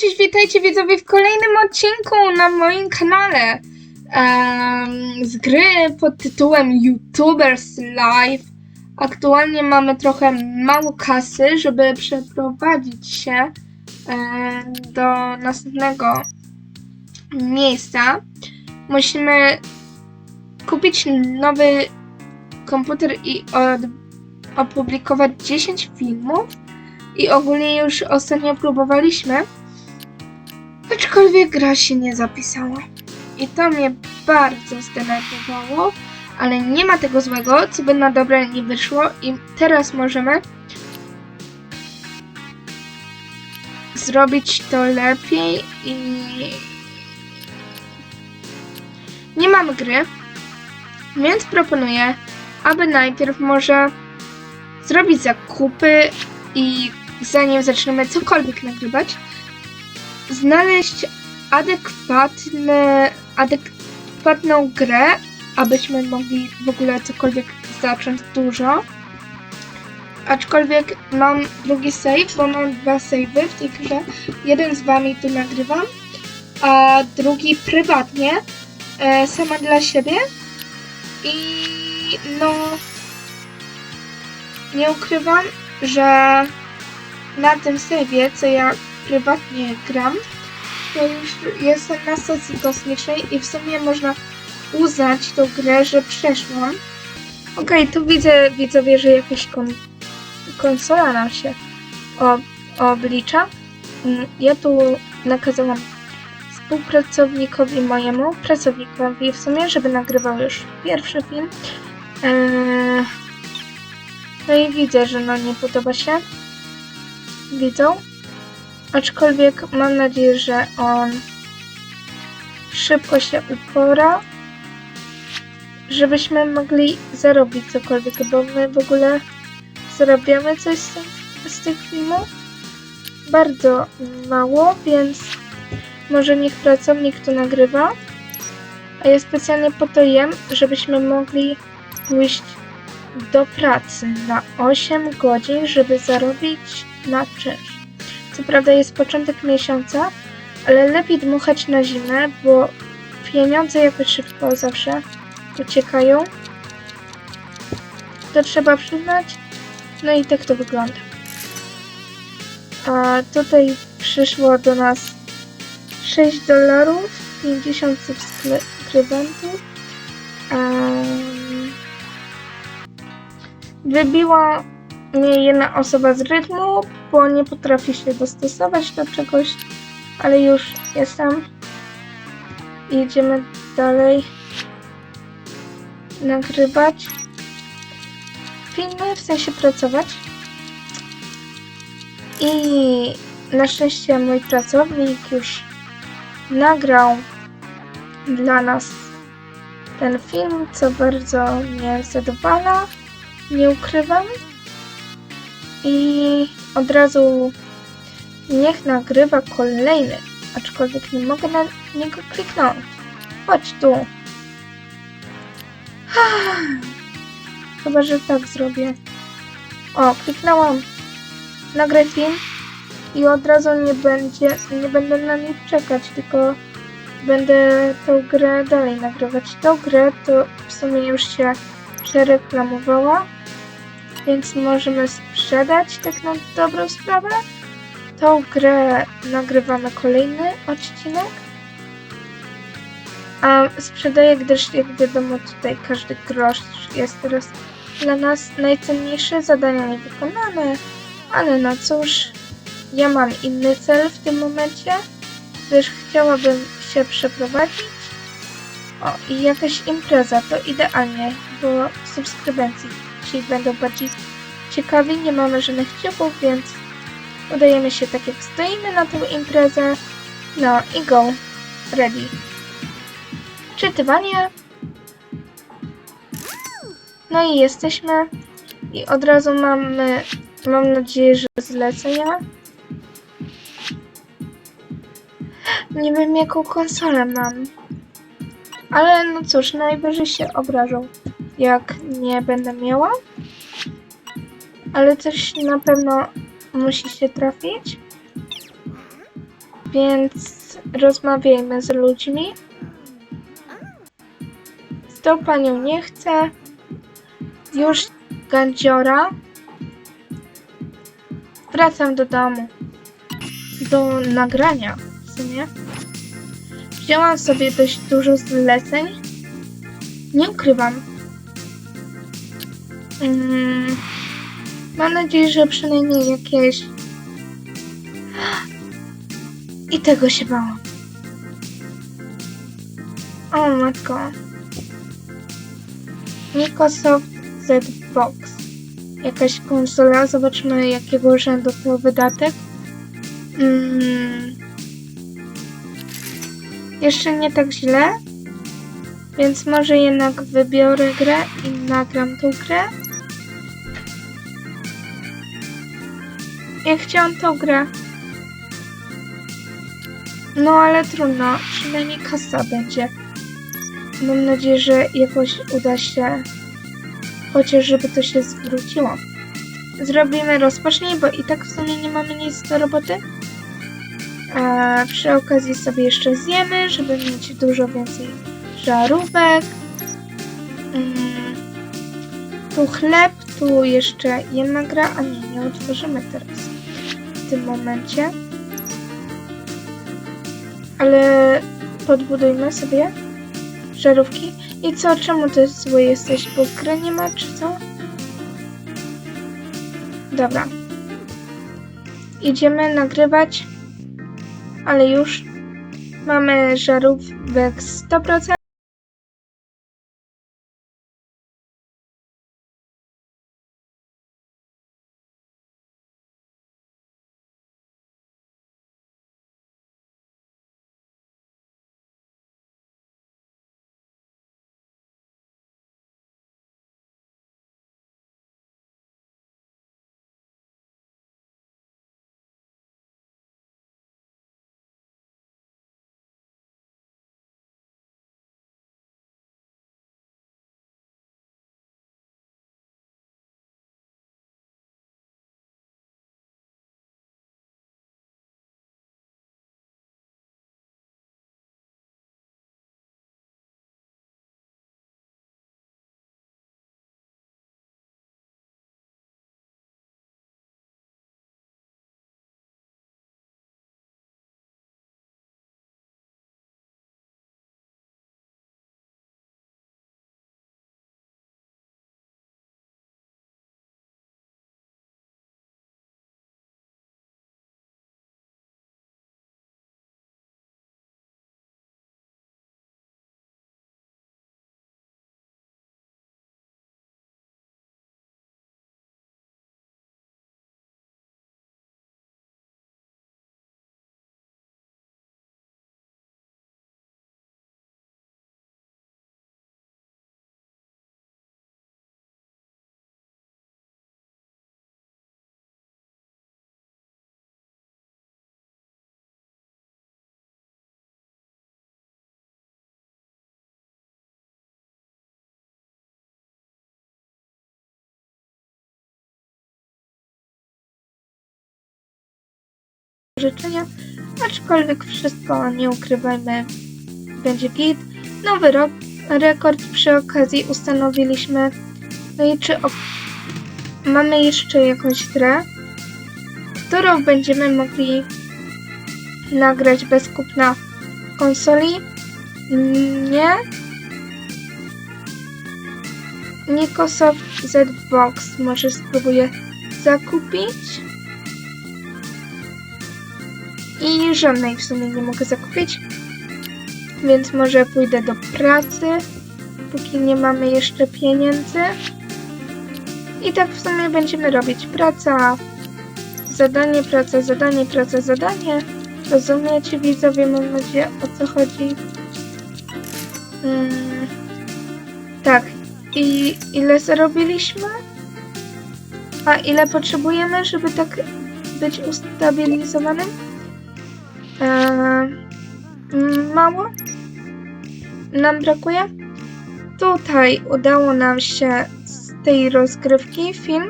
cześć, witajcie widzowie w kolejnym odcinku na moim kanale em, z gry pod tytułem YouTubers Live. Aktualnie mamy trochę mało kasy, żeby przeprowadzić się em, do następnego miejsca. Musimy kupić nowy komputer i od, opublikować 10 filmów. I ogólnie już ostatnio próbowaliśmy, aczkolwiek gra się nie zapisała. I to mnie bardzo zdenerwowało, ale nie ma tego złego, co by na dobre nie wyszło i teraz możemy zrobić to lepiej i nie mamy gry, więc proponuję, aby najpierw może zrobić zakupy i zanim zaczniemy cokolwiek nagrywać, znaleźć adekwatne, adekwatną grę, abyśmy mogli w ogóle cokolwiek zacząć dużo. Aczkolwiek mam drugi save, bo mam dwa savey w tej grze. Jeden z wami tu nagrywam, a drugi prywatnie, e, sama dla siebie. I no, nie ukrywam, że na tym save'ie, co ja prywatnie gram, to już jestem na stacji kosmicznej i w sumie można uznać tą grę, że przeszłam. Okej, tu widzę, widzowie, że jakaś kon konsola nam się oblicza. Mm, Ja tu nakazałam współpracownikowi mojemu, pracownikowi w sumie, żeby nagrywał już pierwszy film. Eee, no i widzę, że no nie podoba się. Widzą. Aczkolwiek mam nadzieję, że on szybko się upora, żebyśmy mogli zarobić cokolwiek, bo my w ogóle zarabiamy coś z, tym, z tych filmów. Bardzo mało, więc może niech pracownik to nagrywa. A ja specjalnie po to jem, żebyśmy mogli pójść do pracy na 8 godzin, żeby zarobić na czynsz. Co prawda jest początek miesiąca, ale lepiej dmuchać na zimę, bo pieniądze jakoś szybko zawsze uciekają. To trzeba przyznać. No i tak to wygląda. A tutaj przyszło do nas 6 dolarów, 50 subskrybentów. Um, Wybiła mnie jedna osoba z rytmu, bo nie potrafi się dostosować do czegoś, ale już jestem. Jedziemy dalej nagrywać filmy, w sensie pracować. I na szczęście mój pracownik już nagrał dla nas ten film, co bardzo mnie zadowala nie ukrywam. I od razu niech nagrywa kolejny, aczkolwiek nie mogę na niego kliknąć. Chodź tu. Chyba, że tak zrobię. O, kliknęłam. Nagraj film i od razu nie będzie, nie będę na nie czekać, tylko będę tą grę dalej nagrywać. Tą grę to w sumie już się przereklamowała więc możemy sprzedać tak na dobrą sprawę. Tą grę nagrywamy kolejny odcinek. A sprzedaję, gdyż jak wiadomo tutaj każdy grosz jest teraz dla nas najcenniejszy. Zadania nie wykonane, ale no cóż, ja mam inny cel w tym momencie, gdyż chciałabym się przeprowadzić. O, i jakaś impreza, to idealnie, bo subskrybencji będą bardziej ciekawi, nie mamy żadnych ciuchów, więc udajemy się tak jak stoimy na tą imprezę. No i go. Ready. Czytywanie. No i jesteśmy. I od razu mamy, mam nadzieję, że zlecenia. Nie wiem jaką konsolę mam. Ale no cóż, najwyżej się obrażą, jak nie będę miała. Ale coś na pewno musi się trafić. Więc rozmawiajmy z ludźmi. Z tą panią nie chcę. Już gandziora. Wracam do domu. Do nagrania w sumie. Wzięłam sobie dość dużo zleceń. Nie ukrywam. Mm, mam nadzieję, że przynajmniej jakieś. I tego się bałam. O matko. Microsoft Z-Box. Jakaś konsola. Zobaczymy jakiego rzędu to wydatek. Mm. Jeszcze nie tak źle. Więc może jednak wybiorę grę i nagram tą grę. Ja chciałam tą grę. No ale trudno, przynajmniej kasa będzie. Mam nadzieję, że jakoś uda się, chociaż żeby to się zwróciło. Zrobimy rozpocznij, bo i tak w sumie nie mamy nic do roboty. A przy okazji sobie jeszcze zjemy, żeby mieć dużo więcej żarówek. Mm. Tu chleb, tu jeszcze jedna gra, a nie, nie otworzymy teraz w tym momencie. Ale podbudujmy sobie żarówki. I co, czemu to jest złe jesteś? Bo gry nie ma, czy co? Dobra. Idziemy nagrywać. Ale już mamy żarówek 100%. Życzenia, aczkolwiek wszystko, nie ukrywajmy, będzie git. Nowy rok, rekord przy okazji ustanowiliśmy. No i czy mamy jeszcze jakąś grę, którą będziemy mogli nagrać bez kupna konsoli? Nie. Microsoft Z-Box może spróbuję zakupić. I żadnej w sumie nie mogę zakupić. Więc może pójdę do pracy, póki nie mamy jeszcze pieniędzy. I tak w sumie będziemy robić praca, zadanie, praca, zadanie, praca, zadanie. Rozumiecie widzowie, mam nadzieję o co chodzi. Mm, tak. I ile zarobiliśmy? A ile potrzebujemy, żeby tak być ustabilizowanym? Eee, mało nam brakuje. Tutaj udało nam się z tej rozgrywki film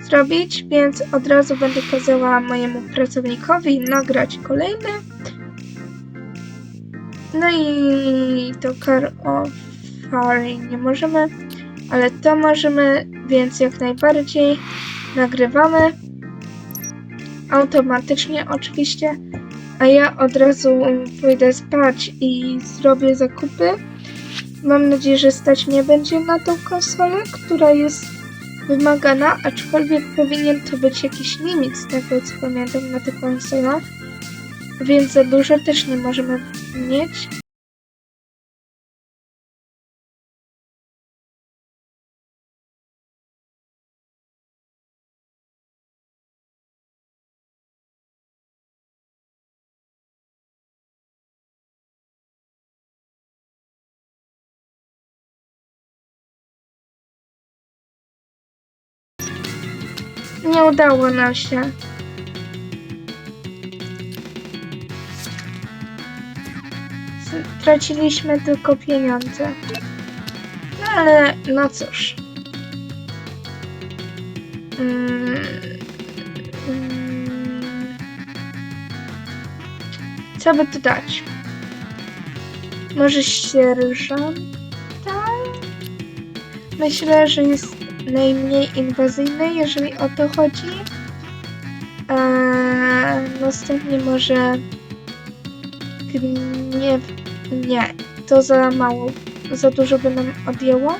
zrobić, więc od razu będę kazała mojemu pracownikowi nagrać kolejny. No i to car of Fire nie możemy, ale to możemy, więc jak najbardziej nagrywamy. Automatycznie oczywiście, a ja od razu pójdę spać i zrobię zakupy. Mam nadzieję, że stać mnie będzie na tą konsolę, która jest wymagana, aczkolwiek powinien to być jakiś limit z tego co pamiętam na tych konsolach, więc za dużo też nie możemy mieć. Nie udało nam się. Straciliśmy tylko pieniądze. No ale no cóż. Mm, mm. Co by tu dać? Może sierżanta? Myślę, że jest najmniej inwazyjny, jeżeli o to chodzi. Eee, następnie może gniew... Nie, to za mało, za dużo by nam odjęło.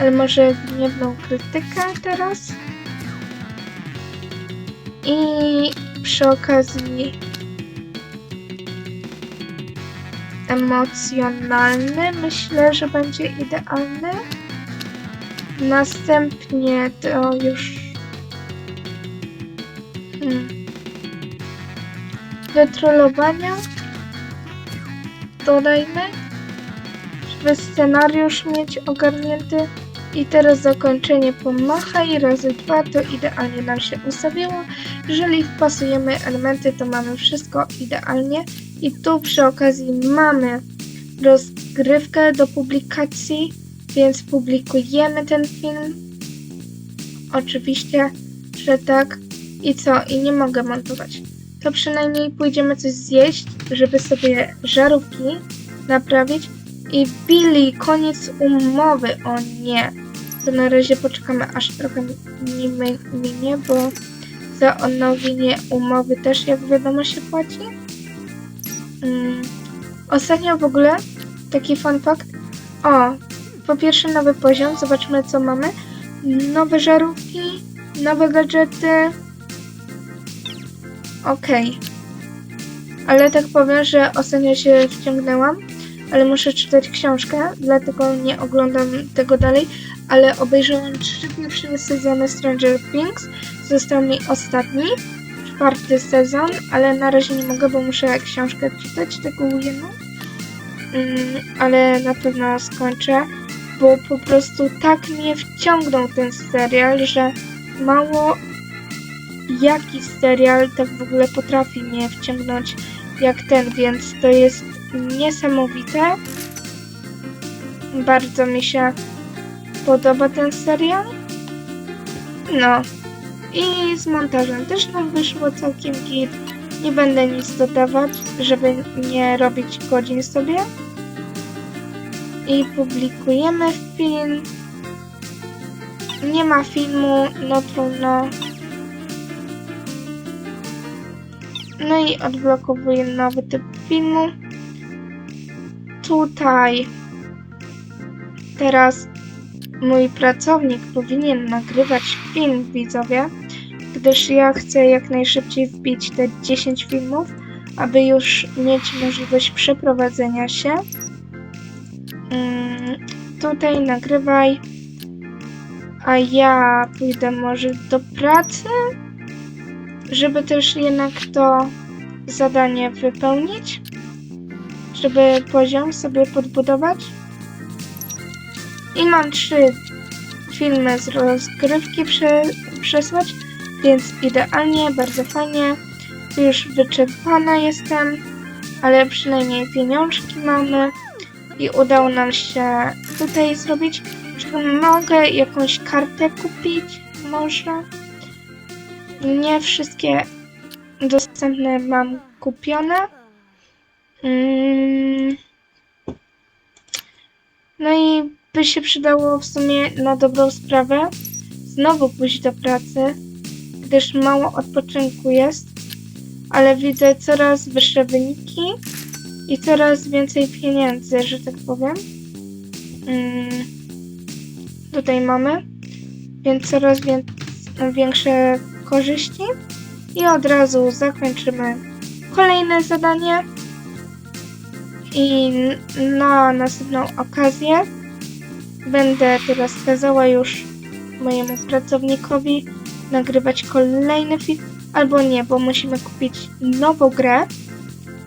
Ale może gniewną krytykę teraz. I przy okazji emocjonalny myślę, że będzie idealny. Następnie to już. Hmm. Do trollowania dodajmy, żeby scenariusz mieć ogarnięty. I teraz zakończenie pomacha i razy dwa to idealnie nam się ustawiło. Jeżeli wpasujemy elementy, to mamy wszystko idealnie. I tu przy okazji mamy rozgrywkę do publikacji więc publikujemy ten film. Oczywiście, że tak. I co? I nie mogę montować. To przynajmniej pójdziemy coś zjeść, żeby sobie żarówki naprawić. I Billy, koniec umowy. O nie. To na razie poczekamy, aż trochę minie, bo za odnowienie umowy też, jak wiadomo, się płaci. Mm. Ostatnio w ogóle taki fun fact. O, po pierwsze nowy poziom, zobaczmy co mamy. Nowe żarówki, nowe gadżety. Okej. Okay. Ale tak powiem, że ostatnio się wciągnęłam, ale muszę czytać książkę, dlatego nie oglądam tego dalej, ale obejrzałam trzy pierwsze sezony Stranger Things. Został mi ostatni, czwarty sezon, ale na razie nie mogę, bo muszę książkę czytać, tego jedną. Mm, ale na pewno skończę bo po prostu tak mnie wciągnął ten serial, że mało jaki serial tak w ogóle potrafi mnie wciągnąć jak ten, więc to jest niesamowite. Bardzo mi się podoba ten serial. No. I z montażem też nam wyszło całkiem git. Nie będę nic dodawać, żeby nie robić godzin sobie i publikujemy film. Nie ma filmu, no trudno. No i odblokowuję nowy typ filmu. Tutaj teraz mój pracownik powinien nagrywać film, widzowie, gdyż ja chcę jak najszybciej wbić te 10 filmów, aby już mieć możliwość przeprowadzenia się Mm, tutaj nagrywaj, a ja pójdę może do pracy, żeby też jednak to zadanie wypełnić, żeby poziom sobie podbudować. I mam trzy filmy z rozgrywki prze, przesłać, więc idealnie, bardzo fajnie. Już wyczerpana jestem, ale przynajmniej pieniążki mamy i udało nam się tutaj zrobić. Czy mogę jakąś kartę kupić? Może? nie wszystkie dostępne mam kupione. Mm. No i by się przydało w sumie na dobrą sprawę znowu pójść do pracy, gdyż mało odpoczynku jest, ale widzę coraz wyższe wyniki i coraz więcej pieniędzy, że tak powiem. Mm. Tutaj mamy, więc coraz wię- większe korzyści i od razu zakończymy kolejne zadanie i na następną okazję będę teraz kazała już mojemu pracownikowi nagrywać kolejny film, albo nie, bo musimy kupić nową grę,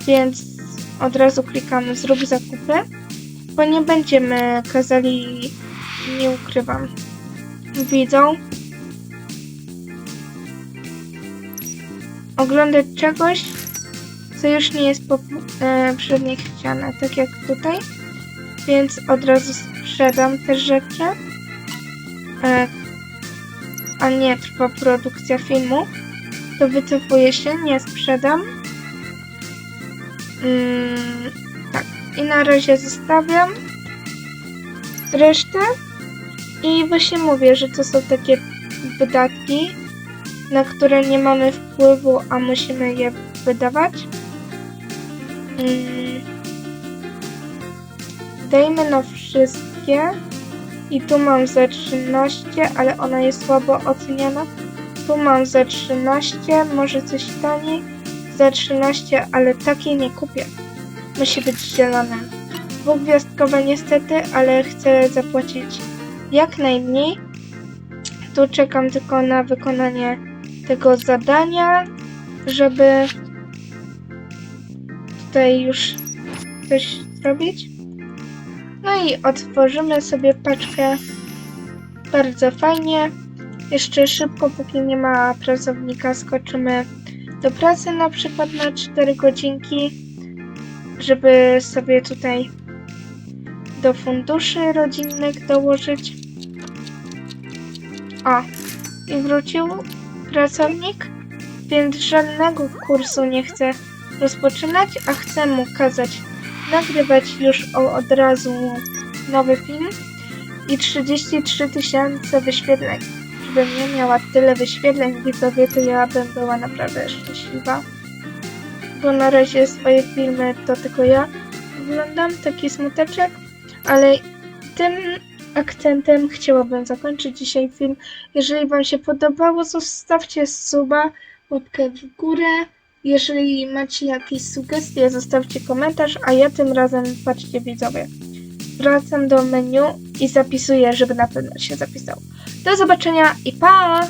więc od razu klikamy zrób zakupy, bo nie będziemy kazali, nie ukrywam, widzą oglądać czegoś, co już nie jest po, e, tak jak tutaj. Więc od razu sprzedam te rzeczy. E, a nie trwa produkcja filmu. To wycofuję się, nie sprzedam. Mm, tak. I na razie zostawiam resztę. I właśnie mówię, że to są takie wydatki, na które nie mamy wpływu, a musimy je wydawać. Mm. Dajmy na wszystkie. I tu mam za 13, ale ona jest słabo oceniana. Tu mam za 13, może coś taniej. Za 13, ale takiej nie kupię. Musi być zielone. Dwugwiazdkowe niestety, ale chcę zapłacić jak najmniej. Tu czekam tylko na wykonanie tego zadania, żeby tutaj już coś zrobić. No i otworzymy sobie paczkę bardzo fajnie. Jeszcze szybko, póki nie ma pracownika, skoczymy do pracy na przykład na 4 godzinki, żeby sobie tutaj do funduszy rodzinnych dołożyć. O, i wrócił pracownik, więc żadnego kursu nie chcę rozpoczynać, a chcę mu kazać nagrywać już od razu nowy film i 33 tysiące wyświetleń. Gdybym nie miała tyle wyświetleń widzowie, to ja bym była naprawdę szczęśliwa. Bo na razie swoje filmy to tylko ja oglądam, taki smuteczek, ale tym akcentem chciałabym zakończyć dzisiaj film. Jeżeli Wam się podobało, zostawcie suba, łapkę w górę. Jeżeli macie jakieś sugestie, zostawcie komentarz, a ja tym razem, patrzcie widzowie, wracam do menu i zapisuję, żeby na pewno się zapisało. Do zobaczenia i pa!